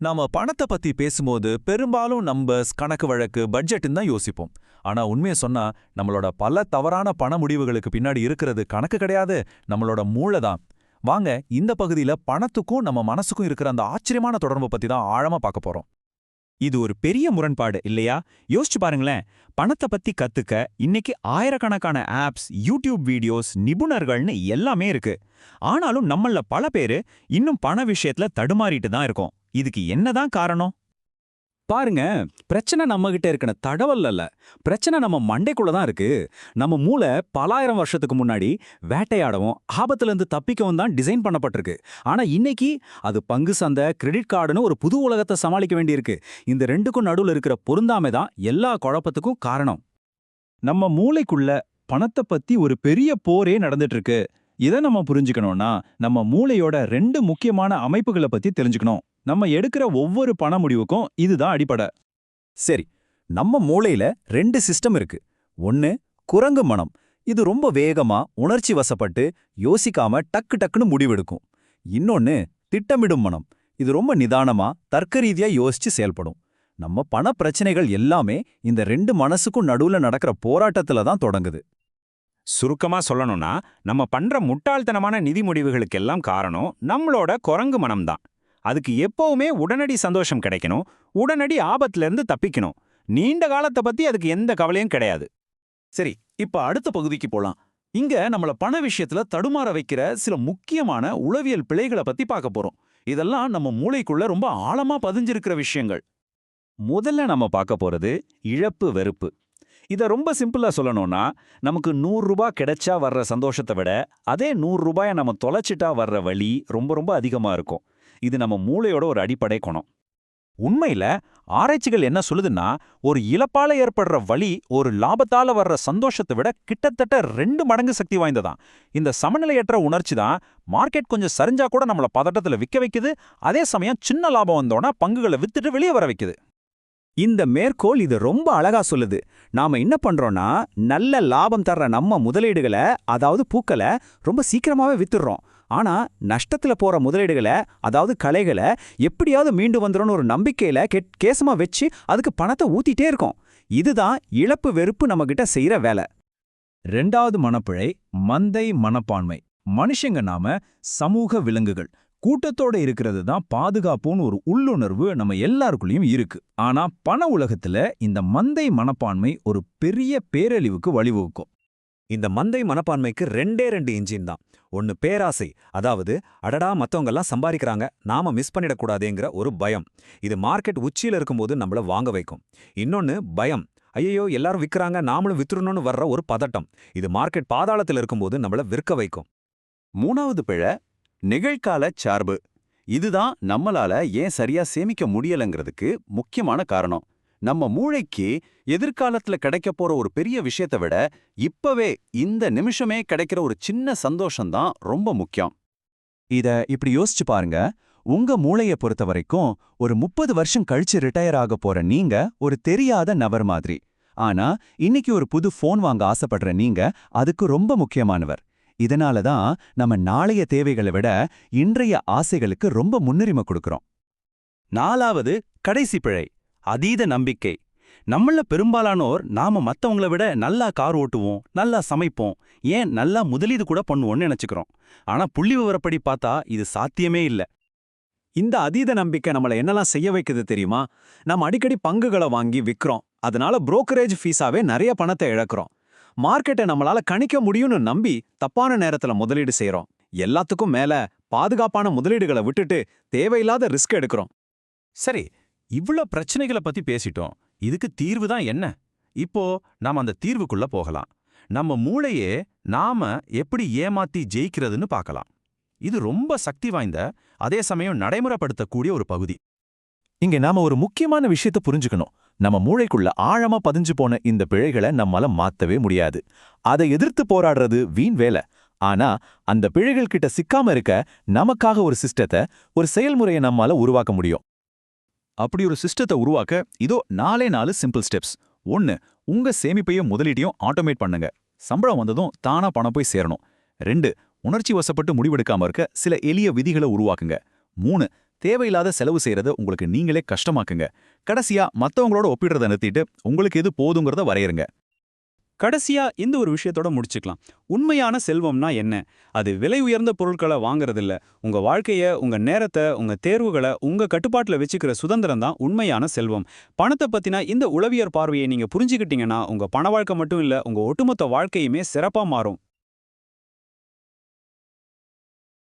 நாம பணத்தை பத்தி பேசும்போது பெரும்பாலும் நம்பர்ஸ் கணக்கு வழக்கு பட்ஜெட்டுன்னு தான் யோசிப்போம். ஆனா உண்மையை சொன்னா நம்மளோட பல தவறான பண முடிவுகளுக்கு பின்னாடி இருக்கிறது கணக்கு கிடையாது நம்மளோட மூளை தான். வாங்க இந்த பகுதியில பணத்துக்கும் நம்ம மனசுக்கும் இருக்கிற அந்த ஆச்சரியமான தொடர்பு பத்தி தான் ஆழமா பார்க்க போறோம். இது ஒரு பெரிய முரண்பாடு இல்லையா? யோசிச்சு பாருங்களேன். பணத்தை பத்தி கத்துக்க இன்னைக்கு ஆயிரக்கணக்கான ஆப்ஸ் யூடியூப் வீடியோஸ் நிபுணர்கள்னு எல்லாமே இருக்கு. ஆனாலும் நம்மள பல பேரு இன்னும் பண விஷயத்துல தடுமாறிட்டு தான் இருக்கோம். இதுக்கு என்னதான் காரணம்? பாருங்க பிரச்சனை நம்ம கிட்ட இருக்கிற தடவல் அல்ல. பிரச்சனை நம்ம மண்டைக்குள்ள தான் இருக்கு. நம்ம மூளை பலாயிரம் வருஷத்துக்கு முன்னாடி வேட்டையாடவும் ஆபத்துல இருந்து தப்பிக்கவும் தான் டிசைன் பண்ணப்பட்டிருக்கு. ஆனா இன்னைக்கு அது பங்கு சந்தை கிரெடிட் கார்டுன்னு ஒரு புது உலகத்தை சமாளிக்க வேண்டியிருக்கு. இந்த ரெண்டுக்கும் நடுவுல இருக்கிற பொருந்தாமை தான் எல்லா குழப்பத்துக்கும் காரணம். நம்ம மூளைக்குள்ள பணத்தை பத்தி ஒரு பெரிய போரே நடந்துட்டு இருக்கு இதை நம்ம புரிஞ்சுக்கணும்னா நம்ம மூளையோட ரெண்டு முக்கியமான அமைப்புகளை பத்தி தெரிஞ்சுக்கணும். நம்ம எடுக்கிற ஒவ்வொரு பண முடிவுக்கும் இதுதான் அடிப்படை. சரி நம்ம மூளையில ரெண்டு சிஸ்டம் இருக்கு. ஒன்னு குரங்கு மனம். இது ரொம்ப வேகமா உணர்ச்சி வசப்பட்டு யோசிக்காம டக்கு டக்குன்னு முடிவெடுக்கும். இன்னொன்னு திட்டமிடும் மனம். இது ரொம்ப நிதானமா தர்க்க ரீதியா யோசிச்சு செயல்படும். நம்ம பண பிரச்சனைகள் எல்லாமே இந்த ரெண்டு மனசுக்கும் நடுவுல நடக்கிற போராட்டத்துல தான் தொடங்குது. சுருக்கமா சொல்லணும்னா நம்ம பண்ற முட்டாள்தனமான நிதி முடிவுகளுக்கெல்லாம் காரணம் நம்மளோட குரங்கு மனம்தான். அதுக்கு எப்பவுமே உடனடி சந்தோஷம் கிடைக்கணும். உடனடி ஆபத்துல இருந்து தப்பிக்கணும். நீண்ட காலத்தை பத்தி அதுக்கு எந்த கவலையும் கிடையாது. சரி இப்ப அடுத்த பகுதிக்கு போலாம். இங்க நம்மள பண விஷயத்துல தடுமாற வைக்கிற சில முக்கியமான உளவியல் பிழைகளை பத்தி பார்க்க போறோம். இதெல்லாம் நம்ம மூளைக்குள்ள ரொம்ப ஆழமா பதிஞ்சிருக்கிற விஷயங்கள். முதல்ல நம்ம பார்க்க போறது இழப்பு வெறுப்பு. இத ரொம்ப சிம்பிளா சொல்லணும்னா நமக்கு நூறு ரூபாய் கிடைச்சா வர்ற சந்தோஷத்தை விட அதே நூறு ரூபாயை நம்ம தொலைச்சிட்டா வர்ற வழி ரொம்ப ரொம்ப அதிகமா இருக்கும். இது நம்ம மூளையோட ஒரு அடிப்படை குணம். உண்மையில ஆராய்ச்சிகள் என்ன சொல்லுதுன்னா ஒரு இழப்பால ஏற்படுற வழி ஒரு லாபத்தால வர்ற சந்தோஷத்தை விட கிட்டத்தட்ட ரெண்டு மடங்கு சக்தி வாய்ந்ததான். இந்த சமநிலையற்ற உணர்ச்சி தான் மார்க்கெட் கொஞ்சம் சரிஞ்சா கூட நம்மள பதட்டத்துல விற்க வைக்குது. அதே சமயம் சின்ன லாபம் வந்தோன்னா பங்குகளை வித்துட்டு வெளியே வர வைக்குது. இந்த மேற்கோள் இது ரொம்ப அழகா சொல்லுது. நாம என்ன பண்றோம்னா நல்ல லாபம் தர்ற நம்ம முதலீடுகளை அதாவது பூக்களை ரொம்ப சீக்கிரமாவே வித்துடுறோம். ஆனா நஷ்டத்துல போற முதலீடுகளை அதாவது கலைகளை எப்படியாவது மீண்டு வந்துடும் ஒரு நம்பிக்கையில கெட் கேசமா வச்சு அதுக்கு பணத்தை ஊத்திட்டே இருக்கோம். இதுதான் இழப்பு வெறுப்பு நம்ம கிட்ட செய்யற வேலை. ரெண்டாவது மனப்பிழை மந்தை மனப்பான்மை. மனுஷங்க நாம சமூக விலங்குகள். கூட்டத்தோட இருக்கிறது தான் பாதுகாப்புன்னு ஒரு உள்ளுணர்வு நம்ம எல்லாருக்குள்ளயும் இருக்கு. ஆனா பண உலகத்துல இந்த மந்தை மனப்பான்மை ஒரு பெரிய பேரழிவுக்கு வழிவகுக்கும். இந்த மந்தை மனப்பான்மைக்கு ரெண்டே ரெண்டு இன்ஜின் தான். ஒன்னு பேராசை அதாவது அடடா மற்றவங்கெல்லாம் சம்பாதிக்கிறாங்க நாம மிஸ் பண்ணிடக்கூடாதேங்கிற ஒரு பயம். இது மார்க்கெட் உச்சியில இருக்கும்போது நம்மள வாங்க வைக்கும். இன்னொன்னு பயம். ஐயோ எல்லாரும் விற்கிறாங்க நாமளும் வித்துறணும்னு வர்ற ஒரு பதட்டம். இது மார்க்கெட் பாதாளத்தில் இருக்கும்போது நம்மள விற்க வைக்கும். மூணாவது பிழை நிகழ்கால சார்பு. இதுதான் நம்மளால ஏன் சரியா சேமிக்க முடியலைங்கிறதுக்கு முக்கியமான காரணம். நம்ம மூளைக்கு எதிர்காலத்துல கிடைக்க போற ஒரு பெரிய விஷயத்தை விட இப்பவே இந்த நிமிஷமே கிடைக்கிற ஒரு சின்ன சந்தோஷம்தான் ரொம்ப முக்கியம். இத இப்படி யோசிச்சு பாருங்க. உங்க மூளைய பொறுத்த வரைக்கும் ஒரு முப்பது வருஷம் கழிச்சு ரிட்டையர் ஆக போற நீங்க ஒரு தெரியாத நபர் மாதிரி. ஆனா இன்னைக்கு ஒரு புது ஃபோன் வாங்க ஆசைப்படுற நீங்க அதுக்கு ரொம்ப முக்கியமானவர். இதனால தான் நம்ம நாளைய தேவைகளை விட இன்றைய ஆசைகளுக்கு ரொம்ப முன்னுரிமை கொடுக்கறோம். நாலாவது கடைசி பிழை. அதீத நம்பிக்கை. நம்மள பெரும்பாலானோர் நாம மத்தவங்கள விட நல்லா கார் ஓட்டுவோம் நல்லா சமைப்போம் ஏன் நல்லா முதலீடு கூட பண்ணுவோம்னு நினைச்சுக்கிறோம். ஆனா புள்ளி விவரப்படி பார்த்தா இது சாத்தியமே இல்ல. இந்த அதீத நம்பிக்கை நம்மள என்னெல்லாம் செய்ய வைக்குது தெரியுமா? நம்ம அடிக்கடி பங்குகளை வாங்கி விற்கிறோம் அதனால புரோக்கரேஜ் ஃபீஸாவே நிறைய பணத்தை இழக்கிறோம். மார்க்கெட்டை நம்மளால கணிக்க முடியும்னு நம்பி தப்பான நேரத்துல முதலீடு செய்றோம். எல்லாத்துக்கும் மேல பாதுகாப்பான முதலீடுகளை விட்டுட்டு தேவையில்லாத ரிஸ்க் எடுக்கிறோம். சரி இவ்ளோ பிரச்சனைகளை பத்தி பேசிட்டோம். இதுக்கு தீர்வு தான் என்ன? இப்போ நாம அந்த தீர்வுக்குள்ள போகலாம். நம்ம மூளையே நாம எப்படி ஏமாத்தி ஜெயிக்கிறதுன்னு பார்க்கலாம். இது ரொம்ப சக்தி வாய்ந்த அதே சமயம் நடைமுறைப்படுத்தக்கூடிய ஒரு பகுதி. இங்க நாம ஒரு முக்கியமான விஷயத்தை புரிஞ்சுக்கணும். நம்ம மூளைக்குள்ள ஆழமா பதிஞ்சு போன இந்த பிழைகளை நம்மால மாத்தவே முடியாது. அதை எதிர்த்து போராடுறது வீண் வேலை. ஆனா அந்த பிழைகள் கிட்ட சிக்காம இருக்க நமக்காக ஒரு சிஸ்டத்தை ஒரு செயல்முறையை நம்மால உருவாக்க முடியும். அப்படி ஒரு சிஸ்டத்தை உருவாக்க இதோ நாலே நாலு சிம்பிள் ஸ்டெப்ஸ் ஒன்னு உங்க சேமிப்பையும் முதலீட்டையும் ஆட்டோமேட் பண்ணுங்க. சம்பளம் வந்ததும் தானா பணம் போய் சேரணும். ரெண்டு உணர்ச்சி வசப்பட்டு முடிவெடுக்காம இருக்க சில எளிய விதிகளை உருவாக்குங்க. மூணு தேவையில்லாத செலவு செய்கிறத உங்களுக்கு நீங்களே கஷ்டமாக்குங்க. கடைசியா மத்தவங்களோட ஒப்பிடுறத நிறுத்திட்டு உங்களுக்கு எது போதுங்கிறத வரையறுங்க. கடைசியா இந்த ஒரு விஷயத்தோட முடிச்சுக்கலாம். உண்மையான செல்வம்னா என்ன? அது விலை உயர்ந்த பொருட்களை வாங்குறதில்ல. உங்க வாழ்க்கைய உங்க நேரத்தை உங்க தேர்வுகளை உங்க கட்டுப்பாட்டுல வச்சுக்கிற சுதந்திரம் தான் உண்மையான செல்வம். பணத்தை பத்தின இந்த உளவியற் பார்வையை நீங்க புரிஞ்சுக்கிட்டீங்கன்னா உங்க பண வாழ்க்கை மட்டும் இல்ல உங்க ஒட்டுமொத்த வாழ்க்கையுமே சிறப்பா மாறும்.